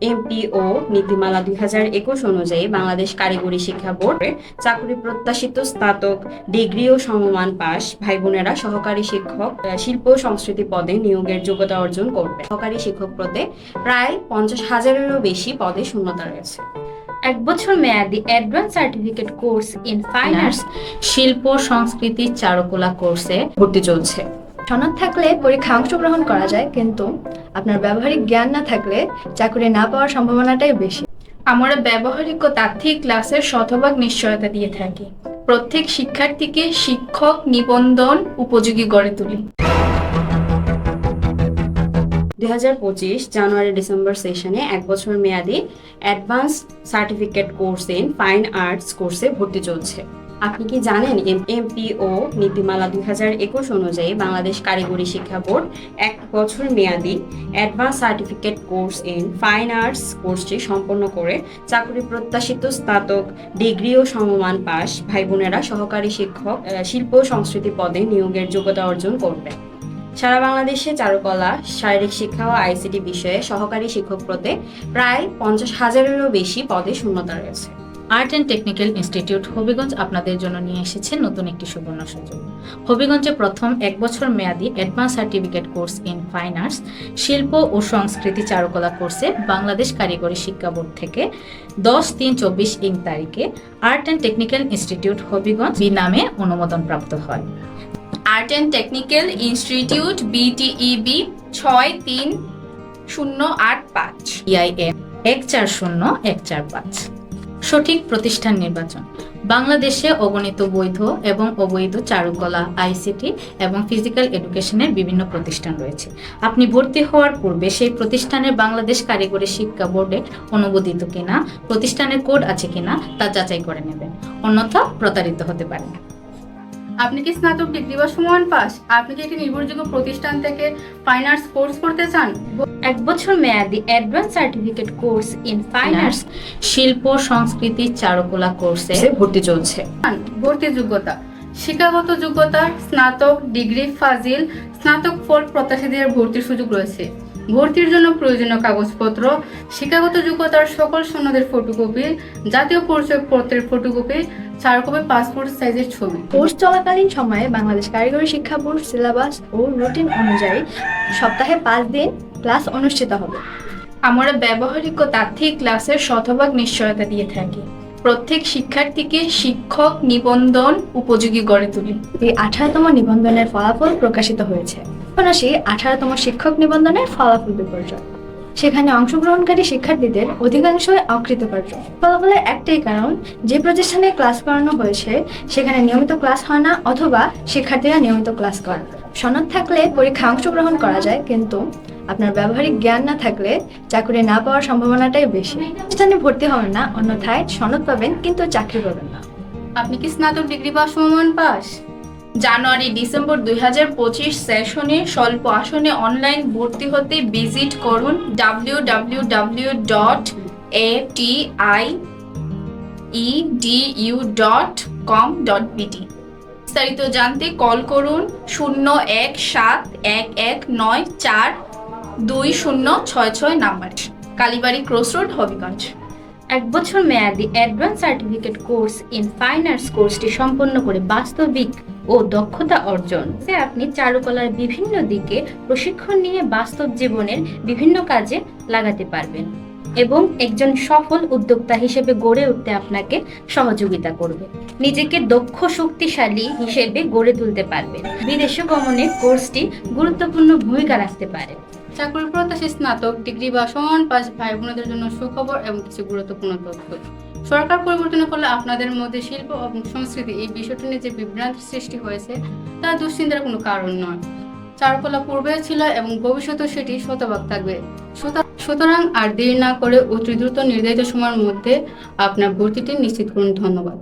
MPO নীতিমালা দুই হাজার একুশ অনুযায়ী বাংলাদেশ কারিগরি শিক্ষা বোর্ডে চাকরি প্রত্যাশিত স্নাতক ডিগ্রি ও সমমান পাশ ভাই বোনেরা সহকারী শিক্ষক শিল্প সংস্কৃতি পদে নিয়োগের যোগ্যতা অর্জন করবে। সহকারী শিক্ষক পদে প্রায় পঞ্চাশ হাজারেরও বেশি পদে শূন্যতা রয়েছে। এক বছর মেয়াদি advance certificate course in fine arts শিল্প সংস্কৃতি চারুকলা কোর্সে ভর্তি চলছে। সনদ থাকলে পরীক্ষায় অংশগ্রহণ করা যায় কিন্তু আপনার ব্যবহারিক জ্ঞান না থাকলে চাকরি না পাওয়ার সম্ভাবনাটাই বেশি। আমরা ব্যবহারিক ও তাত্ত্বিক ক্লাসের শতভাগ নিশ্চয়তা দিয়ে থাকি। প্রত্যেক শিক্ষার্থীকে শিক্ষক নিবন্ধন উপযোগী গড়ে তুলি। দুই হাজার পঁচিশ জানুয়ারি ডিসেম্বর সেশনে এক বছর মেয়াদি advance certificate course in fine arts কোর্সে ভর্তি চলছে। আপনি কি জানেন এমপিও নীতিমালা দুই হাজার একুশ অনুযায়ী বাংলাদেশ কারিগরি শিক্ষা বোর্ড এক বছর মেয়াদি advance certificate course in fine arts কোর্সটি সম্পন্ন করে চাকরি প্রত্যাশিত স্নাতক ডিগ্রি ও সমমান পাস ভাই বোনেরা সহকারী শিক্ষক শিল্প সংস্কৃতি পদে নিয়োগের যোগ্যতা অর্জন করবে। সারা বাংলাদেশে চারুকলা, শারীরিক শিক্ষা ও আইসিটি বিষয়ে সহকারী শিক্ষক পদে প্রায় পঞ্চাশ হাজারেরও বেশি পদে শূন্যতা রয়েছে। Art and technical institute Habiganj আপনাদের জন্য নিয়ে এসেছে নতুন একটি সুবর্ণ সুযোগ। হবিগঞ্জে প্রথম এক বছর মেয়াদি advance certificate course in fine arts শিল্প ও সংস্কৃতি চারুকলা কোর্সে বাংলাদেশ কারিগরি শিক্ষা বোর্ড থেকে দশ তিন চব্বিশ ইং তারিখে art and technical institute Habiganj B নামে অনুমোদন প্রাপ্ত হয়। Art and technical institute BTEB ছয় তিন শূন্য আট পাঁচ। ইআইএম এক চার শূন্য এক চার পাঁচ। সঠিক প্রতিষ্ঠান নির্বাচন। বাংলাদেশে অগণিত বৈধ এবং অবৈধ চারুকলা, আইসিটি এবং ফিজিক্যাল এডুকেশনের বিভিন্ন প্রতিষ্ঠান রয়েছে। আপনি ভর্তি হওয়ার পূর্বে সেই প্রতিষ্ঠানের বাংলাদেশ কারিগরি শিক্ষা বোর্ডে অনুমোদিত কিনা, প্রতিষ্ঠানের কোড আছে কিনা, তা যাচাই করে নেবেন। অন্যথা প্রতারিত হতে পারেন আপনি কি স্নাতক ডিগ্রি বা সমান পাস? আপনি কি একটি নির্ভরযোগ্য প্রতিষ্ঠান থেকে ফাইন আর্টস কোর্স করতে চান? এক বছর মেয়াদি advance certificate course in fine arts শিল্প সংস্কৃতি চারুকলা কোর্সে ভর্তি চলছে। ভর্তি যোগ্যতা শিক্ষাগত যোগ্যতা স্নাতক ডিগ্রি ফাজিল স্নাতক ফল প্রত্যাশীদের ভর্তির সুযোগ রয়েছে। ভর্তির জন্য প্রয়োজনীয় কাগজপত্র শিক্ষাগত যোগ্যতার সকল সনদের ফটোকপি জাতীয় পরিচয় পত্রের ফটোকপি চারকপি পাসপোর্ট সাইজের ছবি। কোর্স চলাকালীন সময়ে বাংলাদেশ কারিগরি শিক্ষা বোর্ড সিলেবাস ও রুটিন অনুযায়ী সপ্তাহে পাঁচ দিন ক্লাস অনুষ্ঠিত হবে। আমরা ব্যবহারিক ও তাত্ত্বিক ক্লাসের শতভাগ নিশ্চয়তা দিয়ে থাকি। প্রত্যেক শিক্ষার্থীকে শিক্ষক নিবন্ধন উপযোগী গড়ে তুলি। এই আঠারোতম নিবন্ধনের ফলাফল প্রকাশিত হয়েছে। এখন আসি আঠারোতম শিক্ষক নিবন্ধনের ফলাফল বিপর্যয়। সেখানে অংশগ্রহণকারী শিক্ষার্থীদের অধিকাংশই অকৃতকার্য। ফলাফলের একটাই কারণ, যে প্রতিষ্ঠানে ক্লাস করানো হয়েছে, সেখানে নিয়মিত ক্লাস হয় না অথবা শিক্ষার্থীরা নিয়মিত ক্লাস করে। সনদ থাকলে পরীক্ষায় অংশগ্রহণ করা যায়, কিন্তু আপনার ব্যবহারিক জ্ঞান না থাকলে চাকরি না পাওয়ার সম্ভাবনাটাই বেশি। প্রতিষ্ঠানে ভর্তি হবেন না, অন্যথায় সনদ পাবেন, কিন্তু চাকরি পাবেন না। আপনি কি স্নাতক ডিগ্রি বা সমমান পাস জানুয়ারি, ডিসেম্বর দুই হাজার পঁচিশ সেশনে স্বল্প আসনে অনলাইন ভর্তি হতে ভিজিট করুন W W W dot A T I E D U dot com dot BD বিস্তারিত জানতে কল করুন শূন্য এক সাত এক এক নয় চার দুই শূন্য ছয় ছয় নাম্বারে। Kalibari cross road, Habiganj. এক বছর মেয়াদি advance certificate course in fine arts কোর্সটি সম্পন্ন করে বাস্তবিক ও দক্ষতা অর্জন। যে আপনি চারুকলার বিভিন্ন দিকে প্রশিক্ষণ নিয়ে বাস্তব জীবনের বিভিন্ন কাজে লাগাতে পারবেন এবং একজন সফল উদ্যোক্তা হিসেবে গড়ে উঠতে আপনাকে সহযোগিতা করবে। নিজেকে দক্ষ, শক্তিশালী হিসেবে গড়ে তুলতে পারবেন। বিদেশে গমনে কোর্সটি গুরুত্বপূর্ণ ভূমিকা রাখতে পারে। চাকরি প্রত্যাশী স্নাতক, ডিগ্রি বা সমান পাস ভাই বোনদের জন্য সুখবর এবং কিছু গুরুত্বপূর্ণ তথ্য। সরকার পরিবর্তনের ফলে আপনাদের মধ্যে শিল্প এবং সংস্কৃতি এই বিষয়টি নিয়ে যে বিভ্রান্তি সৃষ্টি হয়েছে, তা দুশ্চিন্তার কোনো কারণ নয়। চারুকলা পূর্বে ছিল এবং ভবিষ্যতেও সেটি শতভাগ থাকবে। সুতরাং আর দেরি না করে অতি দ্রুত নির্ধারিত সময়ের মধ্যে আপনার ভর্তিটি নিশ্চিত করুন। ধন্যবাদ।